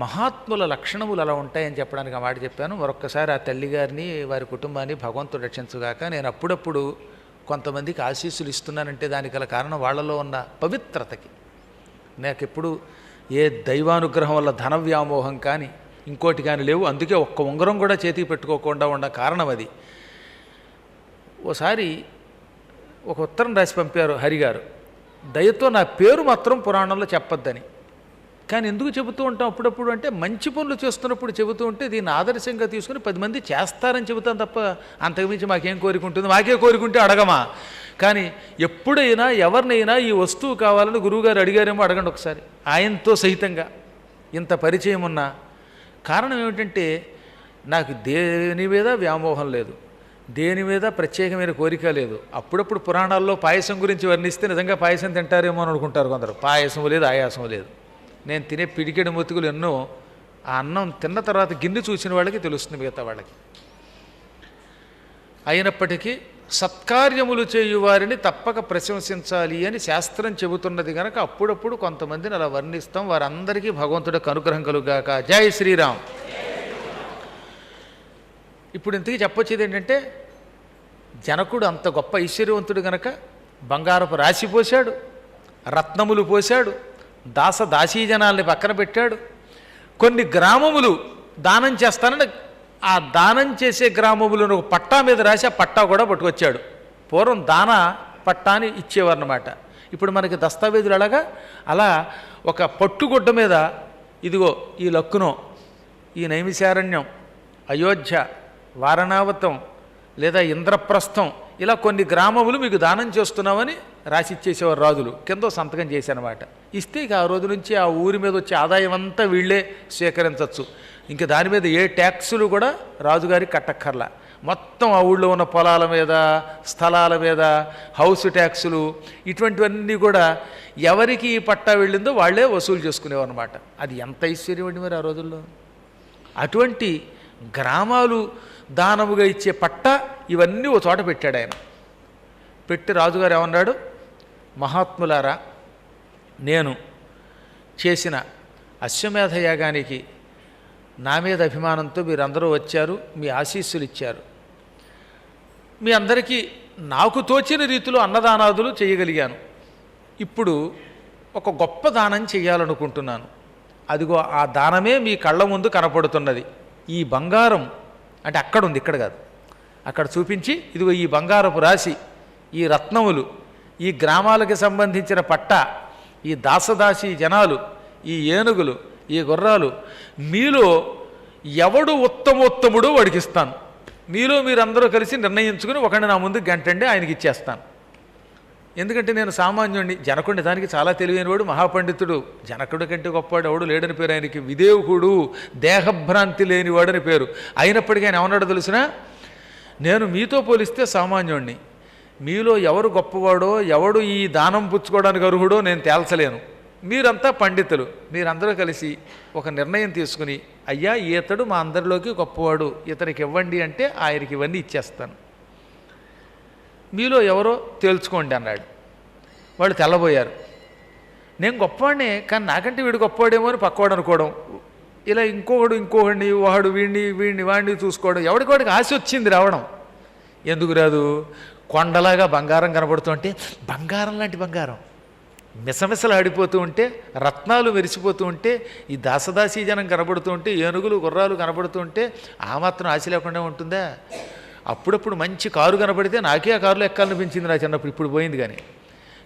మహాత్ముల లక్షణములు అలా ఉంటాయని చెప్పడానికి ఆ మాట చెప్పాను. మరొక్కసారి ఆ తల్లిగారిని వారి కుటుంబాన్ని భగవంతుడు రక్షించుగాక నేను అప్పుడప్పుడు కొంతమందికి ఆశీస్సులు ఇస్తున్నానంటే దానికి గల కారణం వాళ్ళలో ఉన్న పవిత్రతకి. నాకు ఎప్పుడు ఏ దైవానుగ్రహం వల్ల ధన వ్యామోహం కానీ ఇంకోటి కానీ లేవు. అందుకే ఒక్క ఉంగరం కూడా చేతికి పెట్టుకోకుండా ఉన్న కారణం అది. ఓసారి ఒక ఉత్తరం రాసి పంపారు హరిగారు. దయతో నా పేరు మాత్రం పురాణంలో చెప్పొద్దని. కానీ ఎందుకు చెబుతూ ఉంటాం అప్పుడప్పుడు అంటే మంచి పనులు చేస్తున్నప్పుడు చెబుతూ ఉంటే దీన్ని ఆదర్శంగా తీసుకుని పది మంది చేస్తారని చెబుతాం తప్ప అంతకుమించి మాకేం కోరిక ఉంటుంది? మాకే కోరికుంటే అడగమా? కానీ ఎప్పుడైనా ఎవరినైనా ఈ వస్తువు కావాలని గురువుగారు అడిగారేమో అడగండి ఒకసారి. ఆయనతో సహితంగా. ఇంత పరిచయం ఉన్నా. కారణం ఏమిటంటే నాకు దేని మీద వ్యామోహం లేదు. దేని మీద ప్రత్యేకమైన కోరిక లేదు. అప్పుడప్పుడు పురాణాల్లో పాయసం గురించి వర్ణిస్తే నిజంగా పాయసం తింటారేమో అని అనుకుంటారు కొందరు. పాయసం లేదు ఆయాసం లేదు. నేను తినే పిడికెడు ముతుకులు ఎన్నో ఆ అన్నం తిన్న తర్వాత గిన్నె చూసిన వాళ్ళకి తెలుస్తుంది మిగతా వాళ్ళకి. అయినప్పటికీ సత్కార్యములు చేయువారిని తప్పక ప్రశంసించాలి అని శాస్త్రం చెబుతున్నది కనుక అప్పుడప్పుడు కొంతమందిని అలా వర్ణిస్తాం. వారందరికీ భగవంతుడికి అనుగ్రహం కలుగాక. జై శ్రీరామ్. ఇప్పుడు ఇంతకీ చెప్పొచ్చేది ఏంటంటే జనకుడు అంత గొప్ప ఐశ్వర్యవంతుడు గనక బంగారపు రాశి పోశాడు రత్నములు పోశాడు దాస దాసీ జనాల్ని పక్కన పెట్టాడు. కొన్ని గ్రామములు దానం చేస్తానని ఆ దానం చేసే గ్రామములను ఒక పట్టా మీద రాసి ఆ పట్టా కూడా పట్టుకొచ్చాడు. పూర్వం దాన పట్టాని ఇచ్చేవారన్నమాట. ఇప్పుడు మనకి దస్తావేజులు అలాగా అలా ఒక పట్టుగుడ్డ మీద ఇదిగో ఈ లక్కునో ఈ నైమిశారణ్యం అయోధ్య వారణావతం లేదా ఇంద్రప్రస్థం ఇలా కొన్ని గ్రామములు మీకు దానం చేస్తున్నామని రాసిచ్చేసేవారు రాజులు. కింద సంతకం చేశానమాట ఇస్తే ఇక ఆ రోజు నుంచి ఆ ఊరి మీద వచ్చే ఆదాయం అంతా వీళ్ళే స్వీకరించవచ్చు ఇంక దాని మీద ఏ ట్యాక్సులు కూడా రాజుగారికి కట్టక్కర్లా. మొత్తం ఆ ఊళ్ళో ఉన్న పొలాల మీద స్థలాల మీద హౌస్ ట్యాక్సులు ఇటువంటివన్నీ కూడా ఎవరికి ఈ పట్టా వెళ్ళిందో వాళ్ళే వసూలు చేసుకునేవారు అనమాట అది ఎంత ఐశ్వర్యం అండి మరి ఆ రోజుల్లో? అటువంటి గ్రామాలు దానముగా ఇచ్చే పట్ట ఇవన్నీ ఓ చోట పెట్టాడు ఆయన. పెట్టి రాజుగారు ఏమన్నాడు? మహాత్ములారా నేను చేసిన అశ్వమేధ యాగానికి నా మీద అభిమానంతో మీరందరూ వచ్చారు మీ ఆశీస్సులు ఇచ్చారు మీ అందరికీ నాకు తోచిన రీతిలో అన్నదానాదులు చేయగలిగాను. ఇప్పుడు ఒక గొప్ప దానం చేయాలనుకుంటున్నాను. అదిగో ఆ దానమే మీ కళ్ళ ముందు కనపడుతున్నది. ఈ బంగారం అంటే అక్కడ ఉంది ఇక్కడ కాదు. అక్కడ చూపించి ఇదిగో ఈ బంగారపు రాశి ఈ రత్నములు ఈ గ్రామాలకు సంబంధించిన పట్ట ఈ దాసదాసి జనాలు ఈ ఏనుగులు ఈ గుర్రాలు మీలో ఎవడు ఉత్తమోత్తముడో వడికిస్తాను మీలో మీరందరూ కలిసి నిర్ణయించుకుని ఒకడిని నా ముందు గంటండి ఆయనకి ఇచ్చేస్తాను. ఎందుకంటే నేను సామాన్యుడిని జనకుండి దానికి చాలా తెలివైనవాడు మహాపండితుడు. జనకుడి కంటే గొప్పవాడు ఎవడు లేడని పేరు ఆయనకి విదేవుకుడు దేహభ్రాంతి లేనివాడని పేరు. అయినప్పటికీ ఆయన ఏమన్నాడో తెలిసినా? నేను మీతో పోలిస్తే సామాన్యుడిని మీలో ఎవరు గొప్పవాడో ఎవడు ఈ దానం పుచ్చుకోవడానికి అర్హుడో నేను తేల్చలేను. మీరంతా పండితులు. మీరందరూ కలిసి ఒక నిర్ణయం తీసుకుని అయ్యా ఈతడు మా అందరిలోకి గొప్పవాడు. ఇతనికి ఇవ్వండి అంటే ఆయనకి ఇవన్నీ ఇచ్చేస్తాను. మీలో ఎవరో తేల్చుకోండి అన్నాడు. వాళ్ళు తెల్లబోయారు. నేను గొప్పవాడినే కానీ నాకంటే వీడు గొప్పవాడేమో అని పక్కవాడు అనుకోవడం. ఇలా ఇంకొకడు ఇంకొకడిని వాడు వీడిని వీడిని వాడిని చూసుకోవడం. ఎవడికి వాడికి ఆశ వచ్చింది రావడం. ఎందుకు రాదు? కొండలాగా బంగారం కనబడుతుంటే బంగారం లాంటి బంగారం. మిసమిసలు ఆడిపోతూ ఉంటే రత్నాలు మెరిసిపోతూ ఉంటే ఈ దాసదాసీ జనం కనబడుతూ ఉంటే ఏనుగులు గుర్రాలు కనబడుతూ ఉంటే ఆ మాత్రం ఆశ లేకుండా ఉంటుందా? అప్పుడప్పుడు మంచి కారు కనబడితే నాకే ఆ కారులో ఎక్కాలనిపించింది నా చిన్నప్పుడు ఇప్పుడు పోయింది కానీ.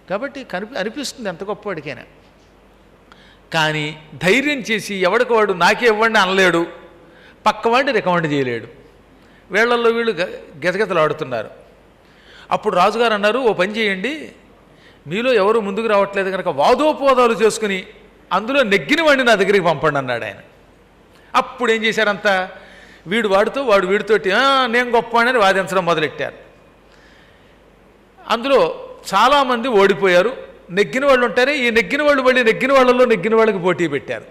కాబట్టి కనిపి అనిపిస్తుంది ఎంత గొప్పవాడికైనా కానీ ధైర్యం చేసి ఎవడికి వాడు నాకే ఇవ్వండి అనలేడు. పక్కవాడిని రికమెండ్ చేయలేడు. వీళ్ళల్లో వీళ్ళు గ ఆడుతున్నారు అప్పుడు రాజుగారు అన్నారు ఓ పని చేయండి. మీలో ఎవరు ముందుకు రావట్లేదు కనుక వాదోపవాదాలు చేసుకుని అందులో నెగ్గిన వాడిని నా దగ్గరికి పంపండి అన్నాడు ఆయన. అప్పుడు ఏం చేశారంతా? వీడు వాడుతూ వాడు వీడితోటి నేను గొప్ప అని వాదించడం మొదలెట్టారు. అందులో చాలామంది ఓడిపోయారు. నెగ్గిన వాళ్ళు ఉంటారు ఈ నెగ్గిన వాళ్ళు మళ్ళీ నెగ్గిన వాళ్ళలో నెగ్గిన వాళ్ళకి పోటీ పెట్టారు.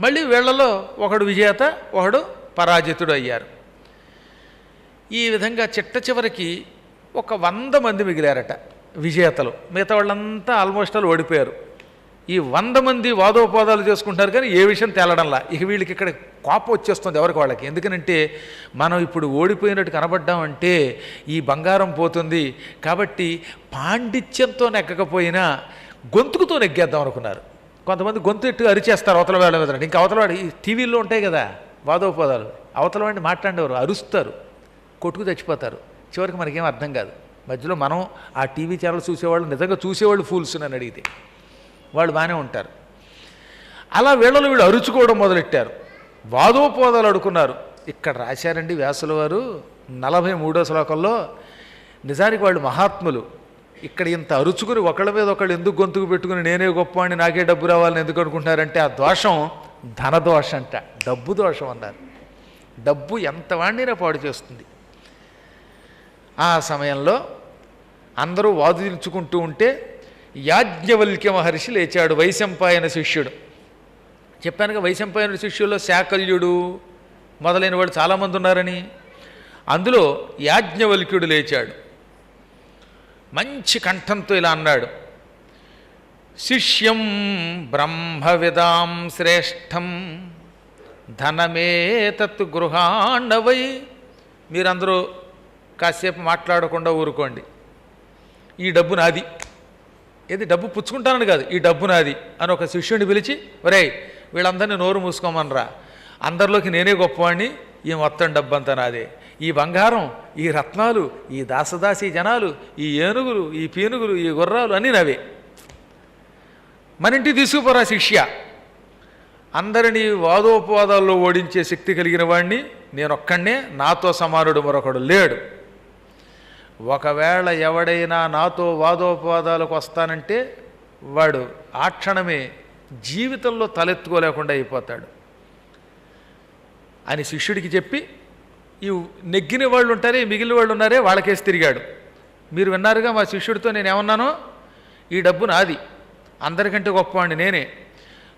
మళ్ళీ వీళ్ళలో ఒకడు విజేత ఒకడు పరాజితుడు అయ్యారు. ఈ విధంగా చిట్ట చివరికి ఒక వంద మంది మిగిలారట విజేతలు. మిగతా వాళ్ళంతా ఆల్మోస్ట్ ఆల్ ఓడిపోయారు. ఈ వంద మంది వాదోపవాదాలు చేసుకుంటారు కానీ ఏ విషయం తేలడంలా? ఇక వీళ్ళకి ఇక్కడ కోపం వచ్చేస్తుంది ఎవరికి వాళ్ళకి? ఎందుకనంటే మనం ఇప్పుడు ఓడిపోయినట్టు కనబడ్డామంటే ఈ బంగారం పోతుంది కాబట్టి పాండిత్యంతో నెగ్గకపోయినా గొంతుకుతో నెగ్గేద్దాం అనుకున్నారు. కొంతమంది గొంతు ఎట్టు అరిచేస్తారు అవతల వాళ్ళ మీద ఇంకా అవతల వాడు టీవీల్లో ఉంటాయి కదా వాదోపవాదాలు. అవతల వాడిని మాట్లాడేవారు అరుస్తారు. కొట్టుకు చచ్చిపోతారు. చివరికి మనకేం అర్థం కాదు. మధ్యలో మనం ఆ టీవీ ఛానల్ చూసేవాళ్ళు నిజంగా చూసేవాళ్ళు ఫూల్స్ నన్ను అడిగితే. వాళ్ళు బాగానే ఉంటారు. అలా వీళ్ళలో వీళ్ళు అరుచుకోవడం మొదలెట్టారు. వాదోపోదాలు అడుకున్నారు ఇక్కడ రాశారండి వ్యాసుల వారు నలభై మూడో శ్లోకంలో నిజానికి వాళ్ళు మహాత్ములు. ఇక్కడ ఇంత అరుచుకుని ఒకళ్ళ మీద ఒకళ్ళు ఎందుకు గొంతుకు పెట్టుకుని నేనే గొప్ప అని నాకే డబ్బు రావాలని ఎందుకు అనుకుంటున్నారంటే ఆ దోషం ధనదోషం అంట డబ్బు దోషం అన్నారు. డబ్బు ఎంత వాడినైనా పాడు చేస్తుంది. ఆ సమయంలో అందరూ వాదులుచుకుంటూ ఉంటే యాజ్ఞవల్క్య మహర్షి లేచాడు వైశంపాయన శిష్యుడు. చెప్పానుగా వైశంపాయన శిష్యుల్లో శాకల్యుడు మొదలైన వాళ్ళు చాలామంది ఉన్నారని. అందులో యాజ్ఞవల్క్యుడు లేచాడు. మంచి కంఠంతో ఇలా అన్నాడు శిష్యం బ్రహ్మవిదాం శ్రేష్టం ధనమేతత్ గృహాండవై మీరందరూ కాసేపు మాట్లాడకుండా ఊరుకోండి. ఈ డబ్బు నాది. ఏది డబ్బు పుచ్చుకుంటానని కాదు ఈ డబ్బు నాది అని ఒక శిష్యుడిని పిలిచి ఒరేయ్ వీళ్ళందరినీ నోరు మూసుకోమనరా. అందరిలోకి నేనే గొప్పవాడిని ఈ మొత్తం డబ్బంతా నాదే. ఈ బంగారం ఈ రత్నాలు ఈ దాసదాసి జనాలు ఈ ఏనుగులు ఈ పీనుగులు ఈ గుర్రాలు అన్నీ నవే. మన తీసుకుపోరా శిష్య. అందరినీ వాదోపవాదాల్లో ఓడించే శక్తి కలిగిన వాడిని నేనొక్కడే నాతో సమానుడు మరొకడు లేడు. ఒకవేళ ఎవడైనా నాతో వాదోపవాదాలకు వస్తానంటే వాడు ఆ క్షణమే జీవితంలో తలెత్తుకోలేకుండా అయిపోతాడు. అని శిష్యుడికి చెప్పి ఈ నెగ్గిన వాళ్ళు ఉంటారే మిగిలిన వాళ్ళు ఉన్నారే వాళ్ళకేసి తిరిగాడు. మీరు విన్నారుగా మా శిష్యుడితో నేను ఏమన్నానో? ఈ డబ్బు నాది అందరికంటే గొప్పవాడిని నేనే.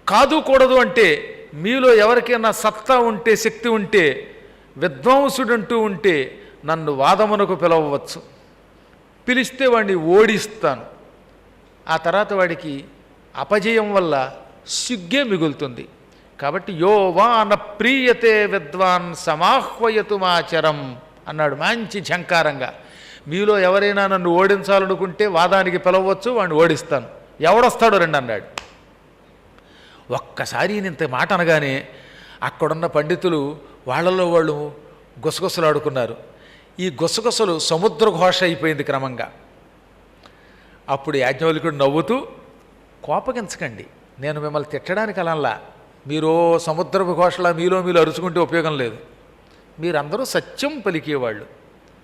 కాదు కూడదు అంటే మీలో ఎవరికైనా సత్తా ఉంటే శక్తి ఉంటే విద్వాంసుడంటూ ఉంటే నన్ను వాదమునకు పిలవవచ్చు. పిలిస్తే వాడిని ఓడిస్తాను. ఆ తర్వాత వాడికి అపజయం వల్ల సిగ్గే మిగులుతుంది. కాబట్టి యో వాన ప్రీయతే విద్వాన్ సమాహ్వయతు మాచరం అన్నాడు మంచి ఝంకారంగా. మీలో ఎవరైనా నన్ను ఓడించాలనుకుంటే వాదానికి పిలవచ్చు వాడిని ఓడిస్తాను. ఎవడొస్తాడో రండి అన్నాడు. ఒక్కసారి ఇంత మాట అనగానే అక్కడున్న పండితులు వాళ్ళలో వాళ్ళు గుసగుసలాడుకున్నారు. ఈ గుసగుసలు సముద్ర ఘోష అయిపోయింది క్రమంగా. అప్పుడు యాజ్ఞవల్కుడు నవ్వుతూ కోపగించకండి నేను మిమ్మల్ని తిట్టడానికి అలా మీరు సముద్రపు ఘోషలా మీలో మీరు అరుచుకుంటే ఉపయోగం లేదు. మీరందరూ సత్యం పలికేవాళ్ళు.